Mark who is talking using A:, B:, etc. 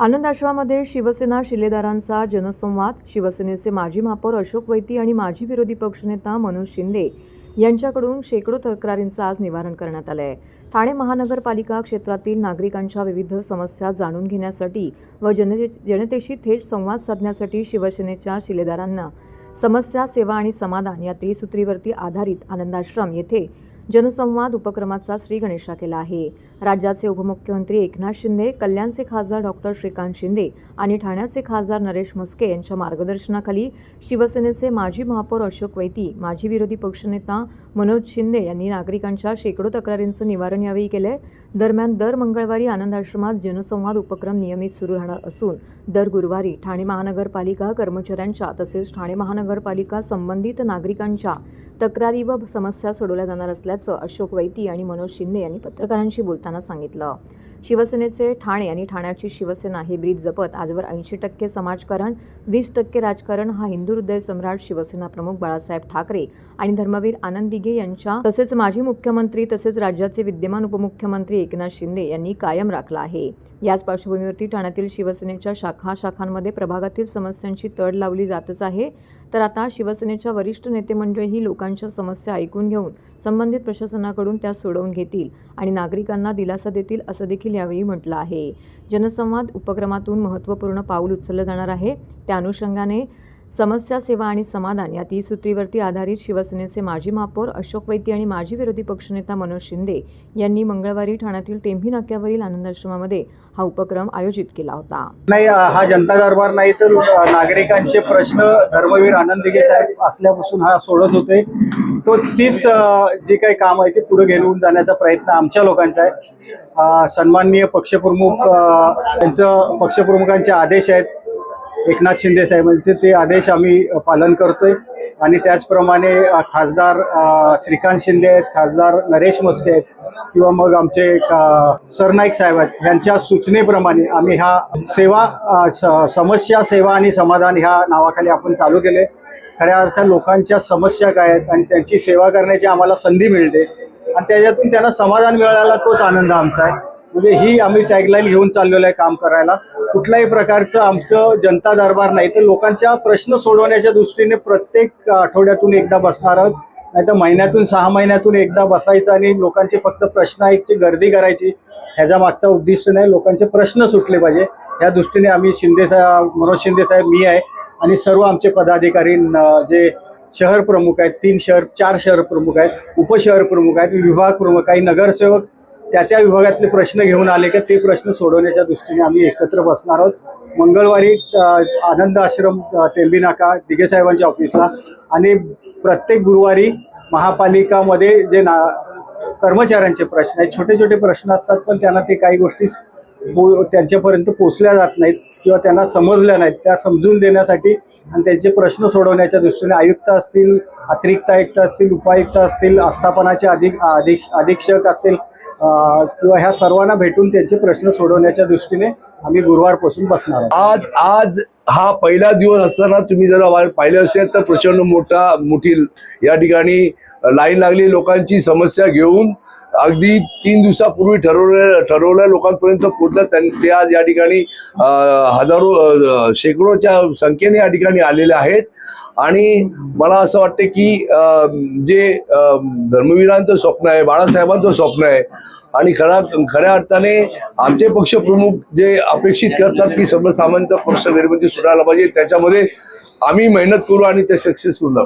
A: आनंद आश्रमामध्ये शिवसेना शिलेदारांचा जनसंवाद. शिवसेनेचे माजी महापौर अशोक वैती आणि माजी विरोधी पक्षनेता मनोज शिंदे यांच्याकडून शेकडो तक्रारींचं आज निवारण करण्यात आलं आहे ठाणे महानगरपालिका क्षेत्रातील नागरिकांच्या विविध समस्या जाणून घेण्यासाठी व जनते जनतेशी थेट संवाद साधण्यासाठी शिवसेनेच्या शिलेदारांना समस्या सेवा आणि समाधान या त्रिसूत्रीवरती आधारित आनंदाश्रम येथे जनसंवाद उपक्रमाचा श्री गणेशा केला आहे. राज्याचे उपमुख्यमंत्री एकनाथ शिंदे कल्याणचे खासदार डॉक्टर श्रीकांत शिंदे आणि ठाण्याचे खासदार नरेश म्हस्के यांच्या मार्गदर्शनाखाली शिवसेनेचे माजी महापौर अशोक वैती माजी विरोधी पक्षनेता मनोज शिंदे यांनी नागरिकांच्या शेकडो तक्रारींचं निवारण यावेळी केलंय. दरम्यान दर मंगळवारी आनंद आश्रमात जनसंवाद उपक्रम नियमित सुरू राहणार असून दर गुरुवारी ठाणे महानगरपालिका कर्मचाऱ्यांच्या तसेच ठाणे महानगरपालिका संबंधित नागरिकांच्या तक्रारी व समस्या सोडवल्या जाणार असल्याचं अशोक वैती आणि मनोज शिंदे यांनी पत्रकारांशी बोलताना सांगितलं. शिवसेनेचे ठाणे आणि ठाण्याची शिवसेना हे ब्रीद जपत आजवर ऐंशी टक्के समाजकारण वीस टक्के राजकारण हा हिंदू हृदय सम्राट शिवसेना प्रमुख बाळासाहेब ठाकरे आणि धर्मवीर आनंद दिघे यांच्या तसेच माजी मुख्यमंत्री तसेच राज्याचे विद्यमान उपमुख्यमंत्री एकनाथ शिंदे यांनी कायम राखला आहे. याच पार्श्वभूमीवरती ठाण्यातील शिवसेनेच्या शाखा शाखांमध्ये प्रभागातील समस्यांची तड लावली जातच आहे. तर आता शिवसेनेच्या वरिष्ठ नेते ही लोकांच्या समस्या ऐकून घेऊन संबंधित प्रशासनाकडून त्या सोडवून घेतील आणि नागरिकांना दिलासा देतील असं देखील यावेळी म्हटलं आहे. जनसंवाद उपक्रमातून महत्त्वपूर्ण पाऊल उचललं जाणार आहे. त्या अनुषंगाने समस्या सेवा आणि समाधान या त्रिसूत्रीवरती आधारित शिवसेनेचे माजी महापौर अशोक वैती आणि माजी विरोधी पक्षनेता मनोज शिंदे यांनी मंगळवारी ठाण्यातील टेंभी नाक्यावरील आनंदाश्रमामध्ये हा उपक्रम आयोजित केला होता.
B: नाही हा जनता दरबार नाही तर नागरिकांचे प्रश्न धर्मवीर आनंद साहेब असल्यापासून हा सोडत होते. तो तीच जी जे काही काम आहे ते पुढे घेऊन जाण्याचा प्रयत्न आमच्या लोकांचा आहे. सन्माननीय पक्षप्रमुख त्यांचं पक्षप्रमुखांचे आदेश आहेत. एकनाथ शिंदे साहेबांचे ते आदेश आम्ही पालन करतोय. आणि त्याचप्रमाणे खासदार श्रीकांत शिंदे आहेत खासदार नरेश मस्के आहेत किंवा मग आमचे सरनाईक साहेब आहेत. यांच्या सूचनेप्रमाणे आम्ही ह्या सेवा स- समस्या सेवा आणि समाधान ह्या नावाखाली आपण चालू केले खऱ्या अर्थात लोकांच्या समस्या काय आहेत आणि त्यांची सेवा करण्याची आम्हाला संधी मिळते. आणि त्याच्यातून त्यांना समाधान मिळायला तोच आनंद आमचा आहे. म्हणजे ही आम्ही टॅगलाईन घेऊन चाललेलो आहे काम करायला. कुठल्याही प्रकारचं आमचं जनता दरबार नाही तर लोकांच्या प्रश्न सोडवण्याच्या दृष्टीने प्रत्येक आठवड्यातून एकदा बसणार आहोत. नाही तर महिन्यातून सहा महिन्यातून एकदा बसायचं आणि लोकांचे फक्त प्रश्न ऐकची गर्दी करायची. ह्याचा मागचा उद्दिष्ट नाही लोकांचे प्रश्न सुटले पाहिजे. या दृष्टीने आम्ही शिंदे साहेब मनोज शिंदे साहेब मी आहे. आणि सर्व आमचे पदाधिकारी जे शहर प्रमुख आहेत तीन शहर चार शहर प्रमुख आहेत उपशहर प्रमुख आहेत विभाग प्रमुख काही नगरसेवक त्या त्या विभागातले प्रश्न घेऊन आले का ते प्रश्न सोडवण्याच्या दृष्टीने आम्ही एकत्र बसणार आहोत. मंगळवारी आनंद आश्रम अ, नाका साहेबांच्या ऑफिसला आणि प्रत्येक गुरुवारी महापालिकामध्ये जे ना कर्मचाऱ्यांचे प्रश्न आहेत छोटे छोटे प्रश्न असतात पण त्यांना ते काही गोष्टी त्यांच्यापर्यंत पोचल्या जात नाहीत. किंवा त्यांना समजल्या नाहीत त्या समजून देण्यासाठी आणि त्यांचे प्रश्न सोडवण्याच्या दृष्टीने आयुक्त असतील अतिरिक्त आयुक्त असतील उपायुक्त असतील आस्थापनाचे अधिक अधिक अधीक्षक असतील किंवा ह्या सर्वांना भेटून त्यांचे प्रश्न सोडवण्याच्या दृष्टीने आम्ही गुरुवारपासून बसणार
C: आज आज हा पहिला दिवस असताना तुम्ही जर वा- पाहिलं असेल तर प्रचंड मोठा मोठी या ठिकाणी लाईन लागली लोकांची समस्या घेऊन अगदी तीन दिवसापूर्वी ठरवले ठरवल्या लोकांपर्यंत पोहोचलं. त्यां- ते आज या ठिकाणी हजारो शेकडोच्या संख्येने या ठिकाणी आलेले आहेत. आणि मला असं वाटतं की जे धर्मवीरांचं स्वप्न आहे बाळासाहेबांचं स्वप्न आहे आणि खरा खऱ्या अर्थाने आमचे पक्षप्रमुख जे अपेक्षित करतात की सर्वसामान्य पक्ष निर्मिती सुटायला पाहिजे त्याच्यामध्ये आम्ही मेहनत करू आणि ते सक्सेसफुल